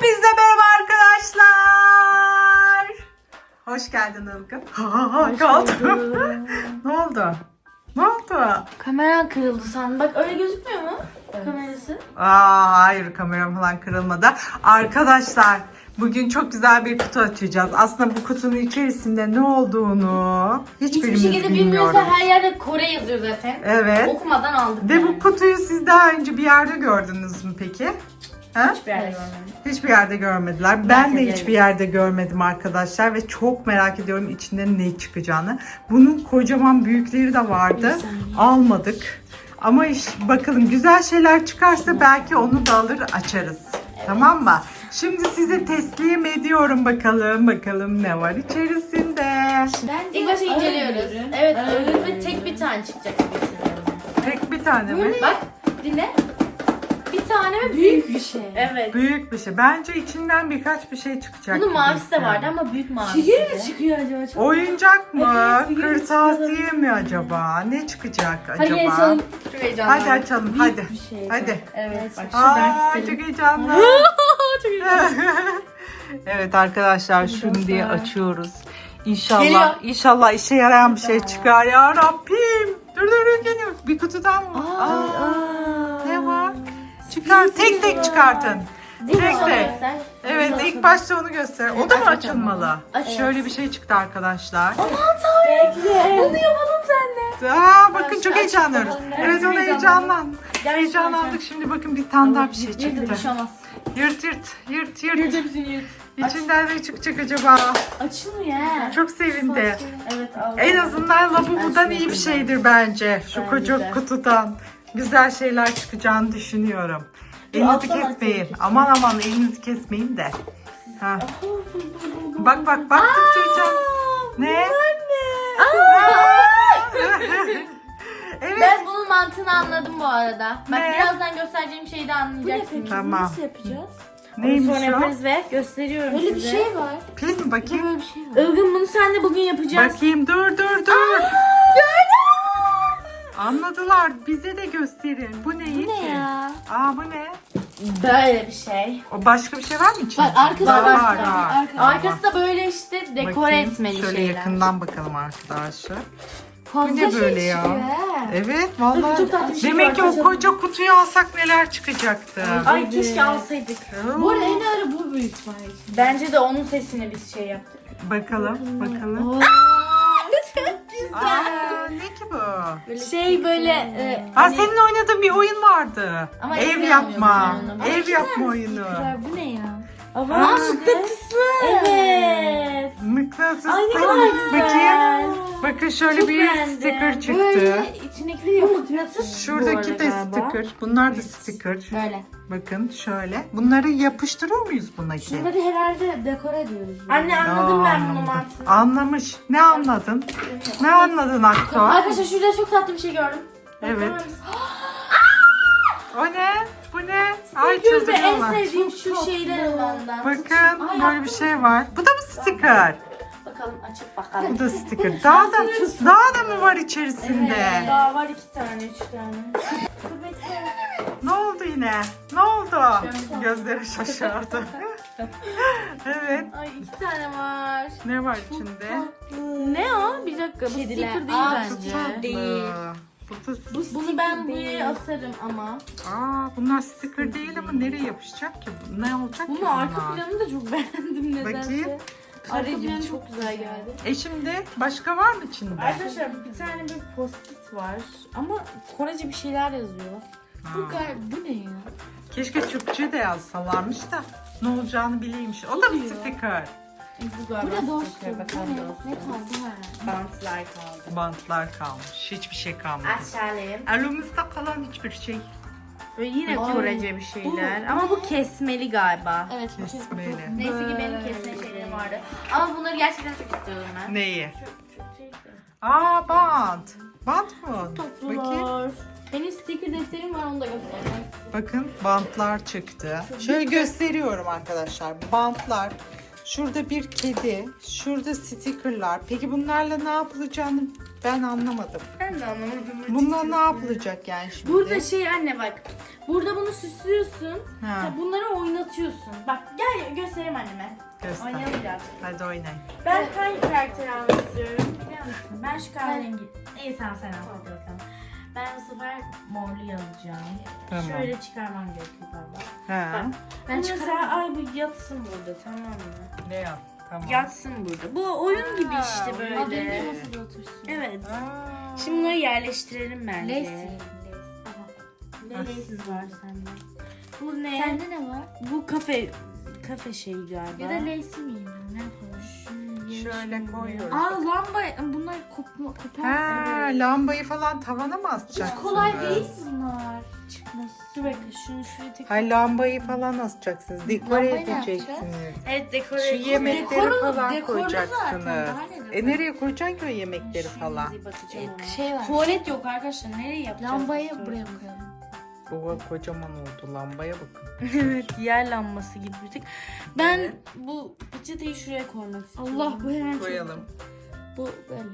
Hepinize merhaba arkadaşlar. Hoş geldin Ilgın. Ha, kaldı. ne oldu? Ne oldu? Kameran kırıldı san. Bak öyle gözükmüyor mu? Kamerası. Aa, hayır kameram falan kırılmadı. Arkadaşlar bugün çok güzel bir kutu açacağız. Aslında bu kutunun içerisinde ne olduğunu Hiçbir hiçbirimiz şekilde bilmiyoruz. bilmiyorsa her yerde Kore yazıyor zaten. Evet. Okumadan aldık. Ve bu kutuyu siz daha önce bir yerde gördünüz mü peki? Ha? Hiçbir yerde görmedim. Hiçbir yerde görmediler. Ben, Ben de de hiçbir yerde görmedim arkadaşlar ve çok merak ediyorum içinde ne çıkacağını. Bunun kocaman büyükleri de vardı. Almadık. Ama iş bakalım güzel şeyler çıkarsa belki onu da alır açarız. Tamam mı? Şimdi size teslim ediyorum bakalım. Bakalım ne var içerisinde. İlk başta inceliyoruz. Evet, öyle ve tek bir tane çıkacak. Tek bir tane mi? Bak, dinle. Bir tane ve büyük bir şey. Evet. Büyük bir şey. Bence içinden birkaç bir şey çıkacak. Bunun gibi mavisi de hissediyorum. vardı ama büyük mavisi. Şeker mi çıkıyor acaba? Çok... Oyuncak mı? Evet, figür Kırtasiye mi acaba? Ne çıkacak acaba? Hadi açalım. Çok heyecanlı. Hadi açalım hadi. bir şey. Hadi. Evet, bak Aa, şuradan çok heyecanlı. Çok heyecanlı. evet arkadaşlar şimdi açıyoruz. İnşallah Geliyor. inşallah işe yarayan bir şey çıkar ya Rabbim. Dur dur dur geliyor. Bir kutudan mı? Aa, var? Çıkar tek tek çıkartın. Tek tek. Evet ilk başta onu göster. O da mı aç açılmalı? Aç. Şöyle bir şey çıktı arkadaşlar. Bekle. Bunu yapalım seninle. Aa bakın çok bakalım. Evet ona heyecanlan. Heyecanlandık şimdi bakın bir tane daha bir şey çıktı. şey. Yırt yırt yırt yırt. İçinden ne çıkacak acaba? Açılmıyor ha. Çok sevindi. Evet al. En azından labubudan iyi bir şeydir bence. Şu koca kutudan. Güzel şeyler çıkacağını düşünüyorum. Elinizi kesmeyin. Aman aman elinizi kesmeyin de. Ha. Bak bak bak heyecan. Ne? evet. Ben bunun mantığını anladım bu arada. Bak Ne? birazdan göstereceğim şeyi de anlayacaksınız. Tamam. Nasıl yapacağız? Neymiş Sonra o? yaparız ve gösteriyorum Böyle bir size. şey var. Pil mi bakayım? Böyle bir şey var. Ilgın bunu sen de bugün yapacağız. Bakayım dur dur dur. Anladılar. Bize de gösterin. Bu ne Yiğit? Ne ya? Aa bu ne? Böyle bir şey. O başka bir şey var mı içinde? Bak arkası var. var. var, var. Arka- Arkası da böyle işte dekore Bakayım, etmeli Şöyle şeyler. yakından bakalım arkadaşlar. Fazla Bu ne şey böyle ya? çıkıyor. Evet vallahi. çok tatlı bir şey Demek ki o koca kutuyu alsak neler çıkacaktı. Ay keşke alsaydık. Bu arada en ağrı bu büyük var. Bence de onun sesini biz şey yaptık. Bakalım bakalım. Oo. Aa, ne ki bu? Şey böyle e, Ha hani- senin oynadığın bir oyun vardı. Ama ev yapma. ben onu. Ev yapma oyunu. Bu ne ya? Aa, mıknatıslı. Evet. Mıknatıs. Ay ne kadar güzel. Bakın şöyle Çok bir beğendim. sticker çıktı. Böyle içindekileri yapacağız. Şuradaki de sticker. Bunlar da sticker. Böyle. Bakın şöyle. Bunları yapıştırıyor muyuz buna ki? Bunları herhalde dekore ediyoruz. Anne anladım ben bunu mantığını. Anlamış. Ne anladın? Ne anladın Akto? Arkadaşlar şurada çok tatlı bir şey gördüm. Evet. Bakar mısın? O ne? Bu ne? Ay Ay en çıldırıyorlar. sevdiğim şu şeyler olandan. Bakın Ay, böyle bir şey var. Bu da mı sticker? Bakalım açıp bakalım. Bu da sticker. Daha da daha da mı var içerisinde? Daha var iki tane, üç tane. Ne oldu yine? Ne oldu? Gözleri şaşardı. evet. Ay iki tane var. Ne var içinde? Ne o? Bir dakika bu Kediler. sticker değil Aa, bence. Tatlı. Değil. Bu da- Bunu ben buraya asarım ama. Aa, bunlar sticker değil ama nereye yapışacak ki? Ne olacak ki Bunu arka bunlar? planını da çok beğendim nedense. Bakayım. Arka planı çok güzel geldi. E şimdi başka var mı içinde? Arkadaşlar bir tane bir post-it var ama Korece bir şeyler yazıyor. Ha. Bu, gal- bu ne ya? Keşke Türkçe de yazsalarmış da ne olacağını bileymiş. O da bir sticker. Bu Bu galiba ne dostum? sticker, Bu bakalım ne? dostum. Kaldı ha? Bantlar kaldı. Bantlar kalmış. Hiçbir şey kalmadı. Açalım. Elimizde kalan hiçbir şey. Ve yine Ay, Korece bir şeyler. bu- Ama bu kesmeli galiba. Evet. bu şey- Kesmeli. Neyse ki benim kesme şeylerim vardı. Ama bunları gerçekten çok istiyordum ben. Neyi? Şu şey de. Aa bant. Bant mı? Bakayım. Toplular. Benim sticker defterim var onu da göstereyim. Bakın bantlar çıktı. Şöyle gösteriyorum arkadaşlar. Bantlar. Şurada bir kedi. Şurada stickerlar. Peki bunlarla ne yapılacağını Ben anlamadım. Ben de anlamadım. Bunlar ne yapılacak yani şimdi? Burada şey anne bak. Burada bunu süslüyorsun. Ha. Bunları oynatıyorsun. Bak gel göstereyim anneme. Göster. Oynayalım biraz. Hadi oynayın. Ben hangi karakteri almak istiyorum biliyor musun? Ben şu kahverengi. İyi sen sen al hadi bakalım. Ben bu sefer morluyu alacağım. Tamam. Şöyle çıkarmam gerekiyor galiba. Ha. Bak. Ben çıkaramadım. mesela ay bu yatsın burada tamam mı? Ne yap? Tamam. Yatsın burada. Bu oyun gibi işte Aa, böyle. benim masada otursun. Evet. Aa. Şimdi bunları yerleştirelim bence. Lacy. Ne laces var sende? Bu ne? Sende ne var? Bu kafe kafe şeyi galiba. Ya da miyim ben? Ne yapalım? Şöyle koyuyoruz. Aa lamba bunlar kopma kopar. Ha, lambayı falan tavana mı asacaksınız? Kolay değil bunlar çıkması. Dur şunu şuraya tek. Ha lambayı falan asacaksınız. Dekore Lambayı ne edeceksiniz. Evet dekore. Şu yemekleri Dekoru- falan dekorlu zaten, koyacaksınız. daha ne? E nereye koyacaksın ki o yemekleri falan? Şimdi batacağım ona. Şey var. Tuvalet yok arkadaşlar. Nereye yapacağız? Lambayı buraya koyalım. Oha kocaman oldu lambaya bakın. evet yer lambası gibi bir tık. Ben bu peçeteyi şuraya koymak istiyorum. Allah bu hemen Koyalım. Bu böyle.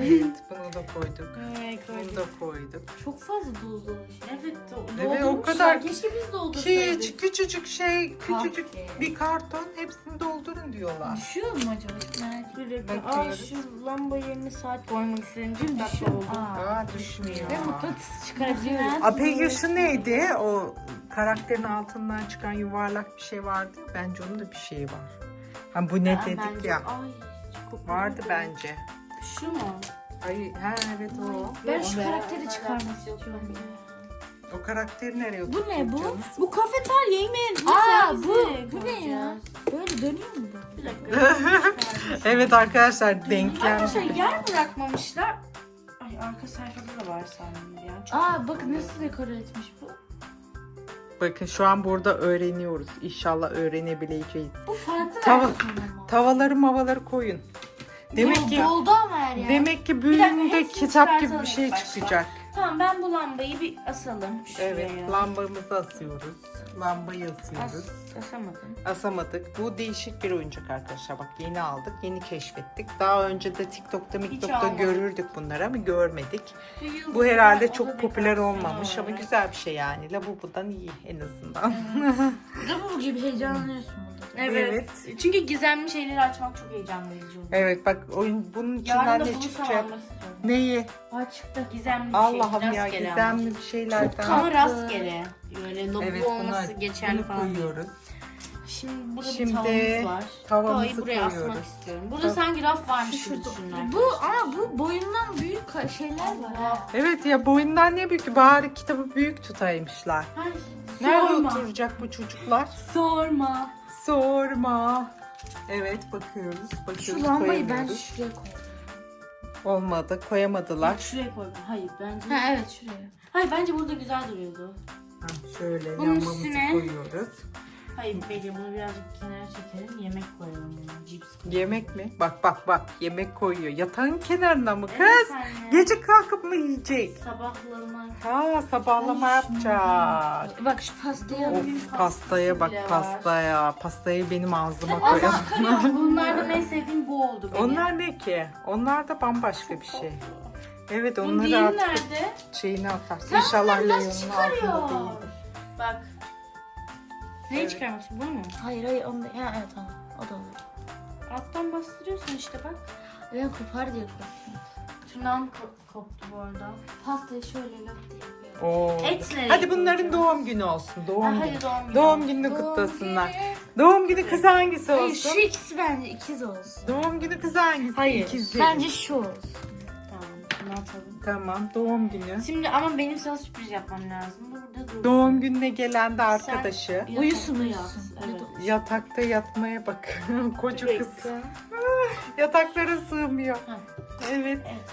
Evet bunu da koyduk. Evet Bunu da koyduk. Çok fazla dolu Evet do- Evet, o doldurmuşlar. kadar- Keşke biz doldursaydık. Şey küçücük şey küçücük Kahve. bir karton hepsini doldurun diyorlar. Düşüyor mu acaba? Hiç merak ettim. Bir dakika. Aa Bakıyoruz. şu lamba yerine saat koymak istedim. Düşüyor. oldu. Aa. Düşmüyor. Ve mıknatıs çıkarabiliyoruz. Aa, peki şu neydi? O karakterin altından çıkan yuvarlak bir şey vardı. Bence onun da bir şeyi var. Ha bu ne Aa, dedik bence- ya. Ay, çok Vardı bence. Şu mu? Ay ha evet o. Ben şu karakteri çıkarmak yok istiyorum. O karakteri nereye Bu ne bu? oturtacaksınız? Bu kafeterya yemeği Aa bu bu ne ya? Böyle dönüyor mu bu? Bir dakika. Evet arkadaşlar denklem. Arkadaşlar yer bırakmamışlar. Ay arka sayfada da var sanırım ya. Çok Aa bak nasıl dekore etmiş bu. Bakın şu an burada öğreniyoruz. İnşallah öğrenebileceğiz. Bu farklı Tava-. Tavaları mavaları koyun. Demek ki Doldu ama her yer. demek ki büyüğünde hepsini kitap gibi çıkartalım bir şey ilk başta. çıkacak. Tamam ben bu lambayı bir asalım şuraya. Evet, lambamızı asıyoruz. Lambayı asıyoruz. As, asamadım. Asamadık. Bu değişik bir oyuncak arkadaşlar. Bak yeni aldık, yeni keşfettik. Daha önce de TikTok'ta, TikTok'ta almadık. görürdük bunları ama görmedik. yıldız Bu herhalde var, o da çok popüler dekorasyon olmamış ama olarak. güzel bir şey yani. Labubu'dan iyi en azından. Lavabo gibi heyecanlanıyorsun. Evet. Çünkü gizemli şeyleri açmak çok heyecan verici oluyor. Evet bak oyun bunun içinden Yarın da ne çıkacak? almak istiyorum. Neyi? Aa çıktı. Gizemli bir Allah'ım şey. ya rastgele ama. gizemli bir şeylerden. Ama rastgele. Böyle logo Evet bunu, olması geçerli bunu falan. koyuyoruz. Şimdi burada Şimdi bir tavamız var. tavamızı Tavayı buraya koyuyoruz. asmak istiyorum. Burada Tav- sanki raf varmış gibi düşünün. Bu ama bu boyundan büyük ka- şeyler var. ha. Evet ya boyundan ne büyük? Bari kitabı büyük tutaymışlar. Ay, Nerede sorma. oturacak bu çocuklar? Sorma. Sorma. Evet bakıyoruz. Bakıyoruz Şu lambayı ben koyamıyoruz. şuraya koyayım. Olmadı koyamadılar. Şuraya koy. Hayır bence. Ha evet şuraya. Hayır bence burada güzel duruyordu. Ha, şöyle Bunun lambamızı üstüne- koyuyoruz. Hayır Bege bunu birazcık kenara çekelim. Yemek koyalım. Yani. Cips koyalım. Yemek mi? Bak bak bak yemek koyuyor. Yatağın kenarına mı kız? Evet anne. Gece kalkıp mı yiyecek? Sabahlama. Ha sabahlama Ay, yapacak. Bak şu pastayı Of. Of pastaya bak var. pastaya. Pastayı benim ağzıma koyalım. bunlardan en sevdiğim bu oldu benim. Onlar ne ki? Onlar da bambaşka bir şey. Evet onları artık nerede? şeyini atarsın. İnşallah Leon'un altında değildir. Bak. Neyi Evet. çıkarmak? Bunu mu? Hayır hayır onu da. Ha evet tamam. O da olur. Alttan bastırıyorsun işte bak. Ben kopar diye korktum. Tırnağım ko- koptu bu arada. Pastayı şöyle laf diye yapıyorum. Oo. Et nereye Hadi bunların doğum günü olsun. Doğum Ha, günü. hadi doğum günü. Doğum gününü kutlasınlar. Doğum günü kızı hangisi Hayır olsun? şu ikisi bence ikiz olsun. Doğum günü kızı hangisi? Hayır. İkizleri. Bence şu olsun. Tamam bunu atalım. Tamam doğum günü. Şimdi ama benim sana sürpriz yapmam lazım. Dur. Doğum gününe gelen de arkadaşı. Yatakta Uyusun, uyusun. Evet. Yatakta yatmaya bak. Koca kız. dakika. Yataklara sığmıyor. Ha. Evet. Evet.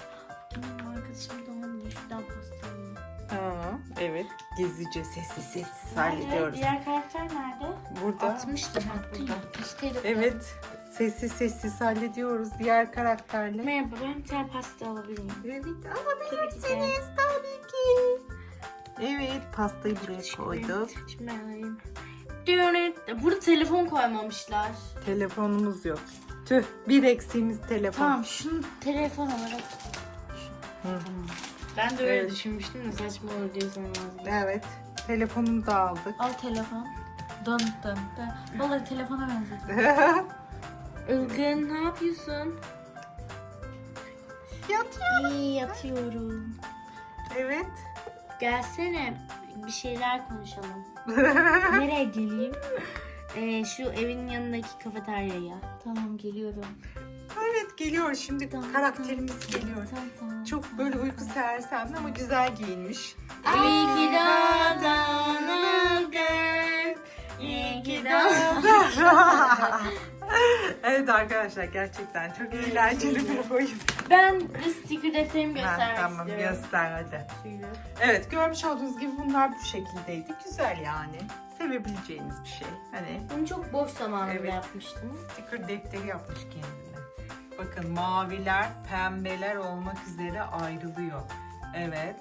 Benim arkadaşım doğum günü şuradan pasta. Ha, evet. Gizlice sessiz sessiz Nerede? hallediyoruz. Diğer karakter nerede? Burada. Atmıştım. İşte Evet. Sessiz sessiz hallediyoruz diğer karakterle. Merhaba ben bir tane pasta alabilir miyim? Evet Tabii ki de. alabilirsiniz tabii ki. Evet pastayı buraya koyduk. Şimdi ben alayım. Burada telefon koymamışlar. Telefonumuz yok. Tüh bir eksiğimiz telefon. Tamam şunu telefon olarak Ben de öyle Evet. düşünmüştüm de saçma olur diye sormazdım. Evet. Telefonunu da aldık. Al telefon. Dön dön dön. Vallahi telefona benziyor. Ilgın ne yapıyorsun? Yatıyor. İyi yatıyorum. Evet. Gelsene bir şeyler konuşalım. Nereye geleyim? Ee, şu evin yanındaki kafeteryaya. Tamam geliyorum. Evet geliyor şimdi Tamam, karakterimiz geliyor. Tamam tamam. Çok böyle uyku sersemli ama güzel giyinmiş. İyi ki doğdun. İyi ki doğdun. evet arkadaşlar gerçekten çok eğlenceli bir oyun. Ben de sticker defterimi göstermek tamam istiyorum. göster hadi. Evet görmüş olduğunuz gibi bunlar bu şekildeydi. Güzel yani. Sevebileceğiniz bir şey. Hani Bunu çok boş zamanında Evet. yapmıştım. sticker defteri yapmış kendine. Bakın maviler, pembeler olmak üzere ayrılıyor. Evet.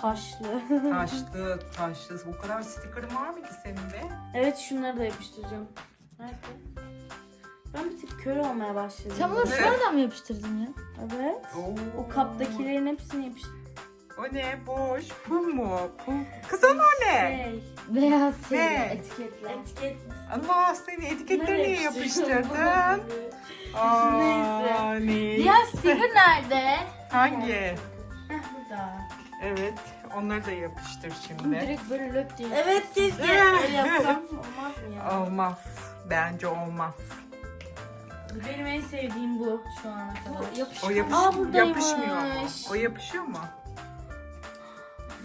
Taşlı. Taşlı, taşlı. O kadar sticker'ın var mı ki senin de? evet şunları da yapıştıracağım. Nerede? Ben bir tık kör olmaya başladım. Sen Ne? sonradan mı yapıştırdın ya? Evet. Oo. O kaptakilerin hepsini yapıştırdım. O ne? Boş. Pum mu? Pum. Kız o ne? Şey, Beyaz şey Ne? etiketler. etiket. Allah seni etiketleri niye Nereye yapıştırdın? Neyse. Aa, ne? Diğer sticker nerede? Hangi? Heh burada. Evet. Onları da yapıştır Bunu şimdi. direkt böyle löp diye. Evet keşke öyle yapsam olmaz mı ya? Olmaz. Bence olmaz. Benim en sevdiğim bu şu ana kadar. Bu yapış. O yapış Aa, buradaymış. yapışmıyor mu? O yapışıyor mu?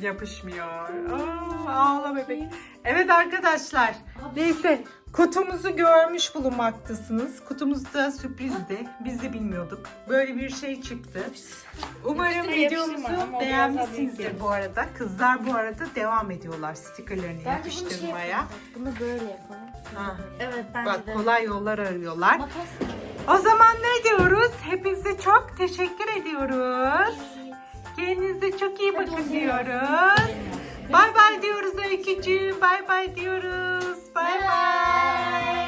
Yapışmıyor. Aa, ağla bebek. Evet arkadaşlar. Neyse kutumuzu görmüş bulunmaktasınız. Kutumuz da sürprizdi. Biz de bilmiyorduk. Böyle bir şey çıktı. Umarım videomuzu beğenmişsinizdir bu arada. Kızlar bu arada devam ediyorlar stickerlarını Bence bunu şey yapıştırmaya. yapalım. Bunu böyle yapalım. Ha. Evet bence Bak de. kolay yollar arıyorlar. Makas. O zaman ne diyoruz? Hepinize çok teşekkür ediyoruz. Kendinize çok iyi bakın diyoruz. Bay bay diyoruz Öykücüğüm. Bay bay diyoruz. Bay bay.